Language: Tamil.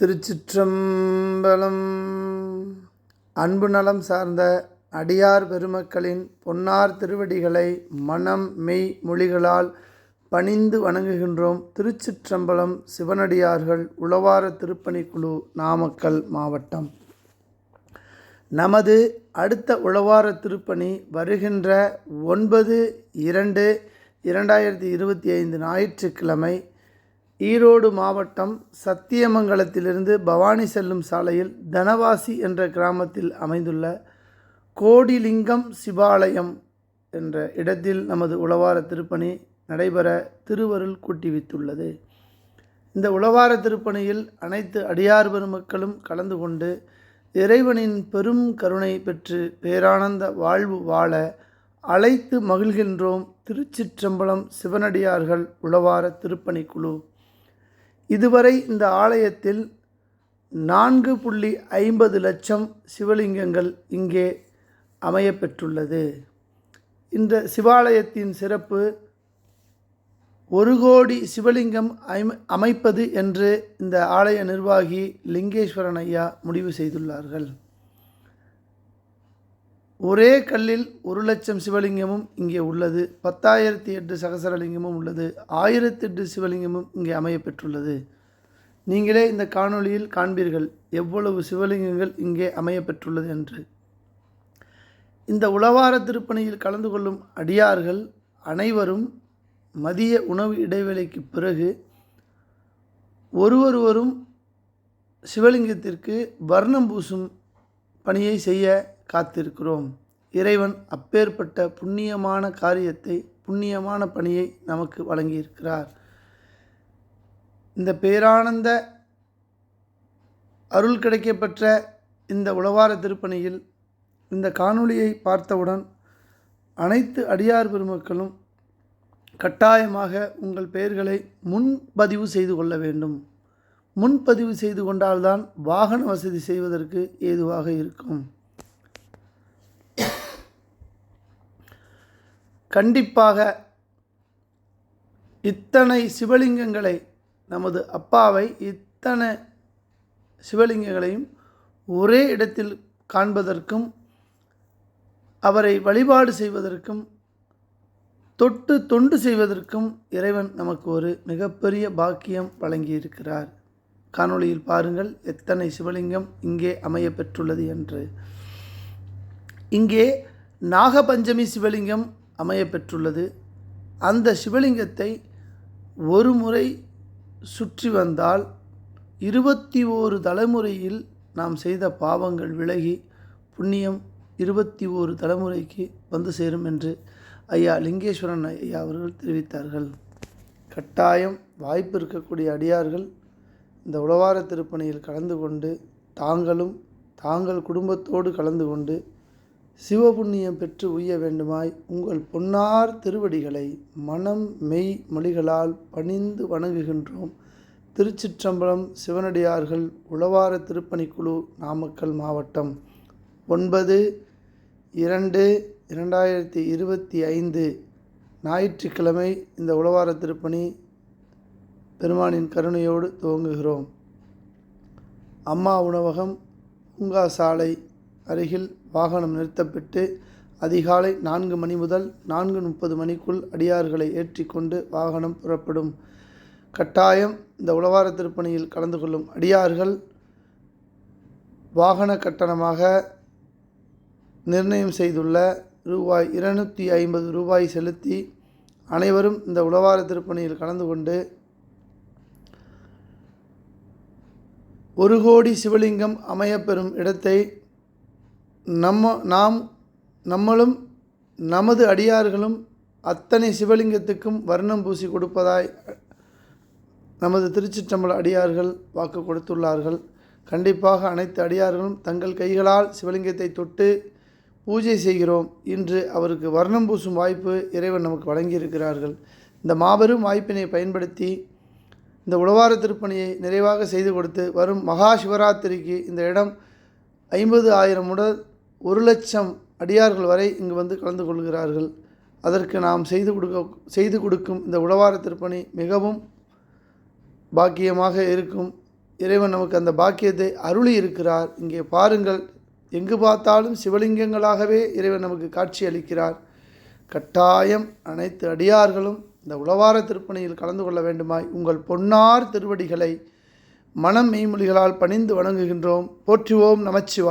திருச்சிற்றம்பலம். அன்பு நலம் சார்ந்த அடியார் பெருமக்களின் பொன்னார் திருவடிகளை மனம் மெய் மொழிகளால் பணிந்து வணங்குகின்றோம் திருச்சிற்றம்பலம் சிவனடியார்கள் உளவார திருப்பணிக்குழு நாமக்கல் மாவட்டம். நமது அடுத்த உழவார திருப்பணி வருகின்ற ஒன்பது இரண்டு இரண்டாயிரத்தி இருபத்தி ஐந்து ஞாயிற்றுக்கிழமை ஈரோடு மாவட்டம் சத்தியமங்கலத்திலிருந்து பவானி செல்லும் சாலையில் தனவாசி என்ற கிராமத்தில் அமைந்துள்ள கோடிலிங்கம் சிவாலயம் என்ற இடத்தில் நமது உளவார திருப்பணி நடைபெற திருவருள் கூட்டிவித்துள்ளது. இந்த உளவார திருப்பணியில் அனைத்து அடியார் பெருமக்களும் கலந்து கொண்டு இறைவனின் பெரும் கருணை பெற்று பேரானந்த வாழ்வு வாழ அழைத்து மகிழ்கின்றோம். திருச்சிற்றம்பலம் சிவனடியார்கள் உழவாரத் திருப்பணி குழு. இதுவரை இந்த ஆலயத்தில் நான்கு புள்ளி ஐம்பது லட்சம் சிவலிங்கங்கள் இங்கே அமையப்பெற்றுள்ளது. இந்த சிவாலயத்தின் சிறப்பு ஒரு கோடி சிவலிங்கம் அமைப்பது என்று இந்த ஆலய நிர்வாகி லிங்கேஸ்வரன் ஐயா முடிவு செய்துள்ளார்கள். ஒரே கல்லில் ஒரு லட்சம் சிவலிங்கமும் இங்கே உள்ளது. பத்தாயிரத்தி எட்டு சகசரலிங்கமும் உள்ளது. ஆயிரத்தி எட்டு சிவலிங்கமும் இங்கே அமையப்பெற்றுள்ளது நீங்களே இந்த காணொளியில் காண்பீர்கள் எவ்வளவு சிவலிங்கங்கள் இங்கே அமையப்பெற்றுள்ளது என்று. இந்த உளவார திருப்பணியில் கலந்து கொள்ளும் அடியார்கள் அனைவரும் மதிய உணவு இடைவேளைக்கு பிறகு ஒருவொருவரும் சிவலிங்கத்திற்கு வர்ணம் பூசும் பணியை செய்ய காத்திருக்கிறோம். இறைவன் அப்பேற்பட்ட புண்ணியமான காரியத்தை புண்ணியமான பணியை நமக்கு வழங்கியிருக்கிறார். இந்த பேரானந்த அருள் கிடைக்கப்பெற்ற இந்த உளவார திருப்பணியில் இந்த காணொளியை பார்த்தவுடன் அனைத்து அடியார் பெருமக்களும் கட்டாயமாக உங்கள் பெயர்களை முன்பதிவு செய்து கொள்ள வேண்டும். முன்பதிவு செய்து கொண்டால்தான் வாகன வசதி செய்வதற்கு ஏதுவாக இருக்கும். கண்டிப்பாக இத்தனை சிவலிங்கங்களை நமது அப்பாவை இத்தனை சிவலிங்கங்களையும் ஒரே இடத்தில் காண்பதற்கும் அவரை வழிபாடு செய்வதற்கும் தொட்டு தொண்டு செய்வதற்கும் இறைவன் நமக்கு ஒரு மிகப்பெரிய பாக்கியம் வழங்கியிருக்கிறார். காணொளியில் பாருங்கள் எத்தனை சிவலிங்கம் இங்கே அமைய பெற்றுள்ளது என்று. இங்கே நாகபஞ்சமி சிவலிங்கம் அமைய பெற்றுள்ளது அந்த சிவலிங்கத்தை ஒரு முறை சுற்றி வந்தால் இருபத்தி ஓரு தலைமுறையில் நாம் செய்த பாவங்கள் விலகி புண்ணியம் இருபத்தி ஓரு தலைமுறைக்கு வந்து சேரும் என்று ஐயா லிங்கேஸ்வரன் ஐயா அவர்கள் தெரிவித்தார்கள். கட்டாயம் வாய்ப்பு இருக்கக்கூடிய அடியார்கள் இந்த உழவார திருப்பணியில் கலந்து கொண்டு தாங்களும் தாங்கள் குடும்பத்தோடு கலந்து கொண்டு சிவபுண்ணியம் பெற்று உய்ய வேண்டுமாய் உங்கள் பொன்னார் திருவடிகளை மனம் மெய் மொழிகளால் பணிந்து வணங்குகின்றோம். திருச்சிற்றம்பலம் சிவனடியார்கள் உழவார திருப்பணிக்குழு நாமக்கல் மாவட்டம். ஒன்பது இரண்டு இரண்டாயிரத்தி இருபத்தி ஐந்து ஞாயிற்றுக்கிழமை இந்த உழவார திருப்பணி பெருமானின் கருணையோடு துவங்குகிறோம். அம்மா உணவகம் பூங்கா சாலை அருகில் வாகனம் நிறுத்தப்பட்டு அதிகாலை நான்கு மணி முதல் நான்கு முப்பது மணிக்குள் அடியார்களை ஏற்றிக்கொண்டு வாகனம் புறப்படும். கட்டாயம் இந்த உழவார திருப்பணியில் கலந்து கொள்ளும் அடியார்கள் வாகன கட்டணமாக நிர்ணயம் செய்துள்ள ரூபாய் இருநூற்றி ஐம்பது ரூபாய் செலுத்தி அனைவரும் இந்த உழவார திருப்பணியில் கலந்து கொண்டு ஒரு கோடி சிவலிங்கம் அமையப்பெறும் இடத்தை நம்ம நாம் நம்மளும் நமது அடியார்களும் அத்தனை சிவலிங்கத்துக்கும் வர்ணம் பூசி கொடுப்பதாய் நமது திருச்சிற்றம்பல அடியார்கள் வாக்கு கொடுத்துள்ளார்கள். கண்டிப்பாக அனைத்து அடியார்களும் தங்கள் கைகளால் சிவலிங்கத்தை தொட்டு பூஜை செய்கிறோம் இன்று அவருக்கு வர்ணம் பூசும் வாய்ப்பு இறைவன் நமக்கு வழங்கியிருக்கிறார்கள். இந்த மாபெரும் வாய்ப்பினை பயன்படுத்தி இந்த உழவார திருப்பணியை நிறைவாக செய்து கொடுத்து வரும் மகா சிவராத்திரிக்கு இந்த இடம் ஐம்பது ஆயிரம் உடல் ஒரு லட்சம் அடியார்கள் வரை இங்கு வந்து கலந்து கொள்கிறார்கள். அதற்கு நாம் செய்து கொடுக்க செய்து கொடுக்கும் இந்த உழவார திருப்பணி மிகவும் பாக்கியமாக இருக்கும். இறைவன் நமக்கு அந்த பாக்கியத்தை அருளி இருக்கிறார். இங்கே பாருங்கள் எங்கு பார்த்தாலும் சிவலிங்கங்களாகவே இறைவன் நமக்கு காட்சி அளிக்கிறார். கட்டாயம் அனைத்து அடியார்களும் இந்த உளவார திருப்பணியில் கலந்து கொள்ள வேண்டுமாய் உங்கள் பொன்னார் திருவடிகளை மனம் மெய்மொழிகளால் பணிந்து வணங்குகின்றோம். போற்றுவோம் நமச்சிவா